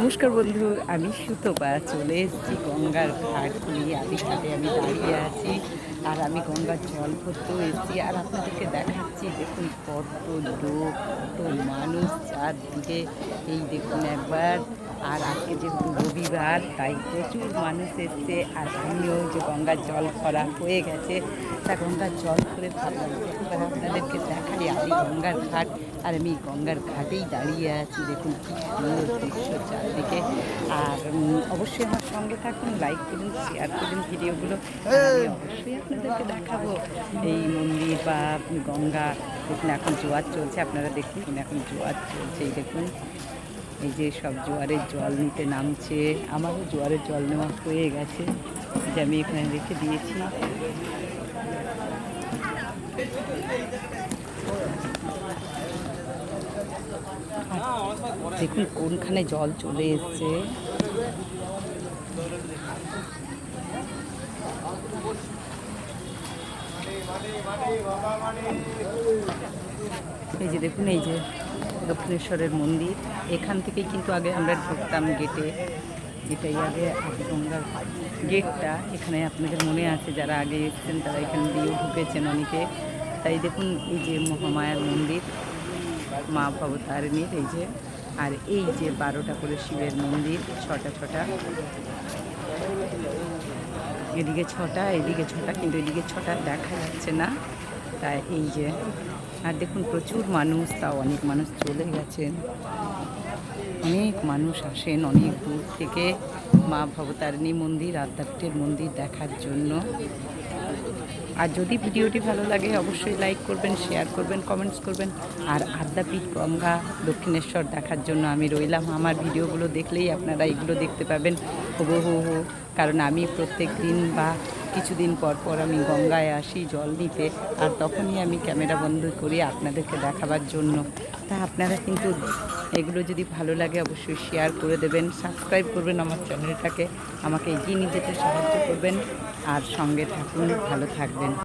নমস্কার বন্ধু, আমি সুতপা, চলে এসেছি গঙ্গার ঘাট নিয়ে। ঘাটে আমি দাঁড়িয়ে আছি, আর আমি গঙ্গার জল ভরতেও এসেছি। আর আপনাদেরকে দেখাচ্ছি, দেখুন কত লোক, কত মানুষ চারদিকে। এই দেখুন একবার আর আজকে যেহেতু রবিবার, তাই প্রচুর মানুষ এসছে আর আমিও যে গঙ্গার জল ভরা হয়ে গেছে, তা গঙ্গার জল করে ভাবলাম যে একবার আপনাদেরকে দেখাই আমি গঙ্গার ঘাট আর আমি গঙ্গার ঘাটেই দাঁড়িয়ে আছি। দেখুন কি সুন্দর দৃশ্য চারদিকে। আর অবশ্যই আমার সঙ্গে থাকুন লাইক করুন শেয়ার করুন ভিডিওগুলো। অবশ্যই আপনাদেরকে দেখাবো এই মন্দির বা গঙ্গা। দেখুন, এখন জোয়ার চলছে, আপনারা দেখুন, এখন জোয়ার চলছে এই দেখুন এই যে সব জোয়ারের জল নিতে নামছে, আমারও জোয়ারের জল নেওয়া হয়ে গেছে, যে আমি এখানে রেখে দিয়েছি। দেখুন, কোনখানে জল চলে এসছে। এই যে দেখুন, এই যে দক্ষিণেশ্বরের মন্দির। এখান থেকেই কিন্তু আগে আমরা ঢুকতাম গেটে এটাই আগে আগে গঙ্গার গেটটা এখানে আপনাদের মনে আছে যারা আগে এসেছেন, তারা এখানে দিয়ে ঢুকেছেন অনেকে। তাই দেখুন, এই যে মহামায়ার মন্দির, মা ভবতারিণীর এই যে, আর এই যে বারোটা করে শিবের মন্দির, ছটা ছটা। এদিকে ছটা এদিকে ছটা, কিন্তু এদিকে ছটা দেখা যাচ্ছে না। তাই এই যে, আর দেখুন প্রচুর মানুষ, তাও অনেক মানুষ চলে গেছেন। অনেক মানুষ আসেন অনেক দূর থেকে মা ভবতারিণী মন্দির, আধ্যাত্মের মন্দির দেখার জন্য। আর যদি ভিডিওটি ভালো লাগে, অবশ্যই লাইক করবেন শেয়ার করবেন কমেন্টস করবেন। আর আদ্যাপীঠ গঙ্গা দক্ষিণেশ্বর দেখার জন্য আমি রইলাম। আমার ভিডিওগুলো দেখলেই আপনারা এগুলো দেখতে পাবেন। হো হো কারণ আমি প্রত্যেক দিন বা কিছুদিন পর পর আমি গঙ্গায় আসি জল নিতে, আর তখনই আমি ক্যামেরা বন্ধ করি আপনাদেরকে দেখাবার জন্য। তা আপনারা কিন্তু এগুলো যদি ভালো লাগে অবশ্যই শেয়ার করে দেবেন সাবস্ক্রাইব করবেন আমার চ্যানেলটাকে আমাকে এগিয়ে নিয়ে যেতে সাহায্য করবেন। আর সঙ্গে থাকুন, ভালো থাকবেন।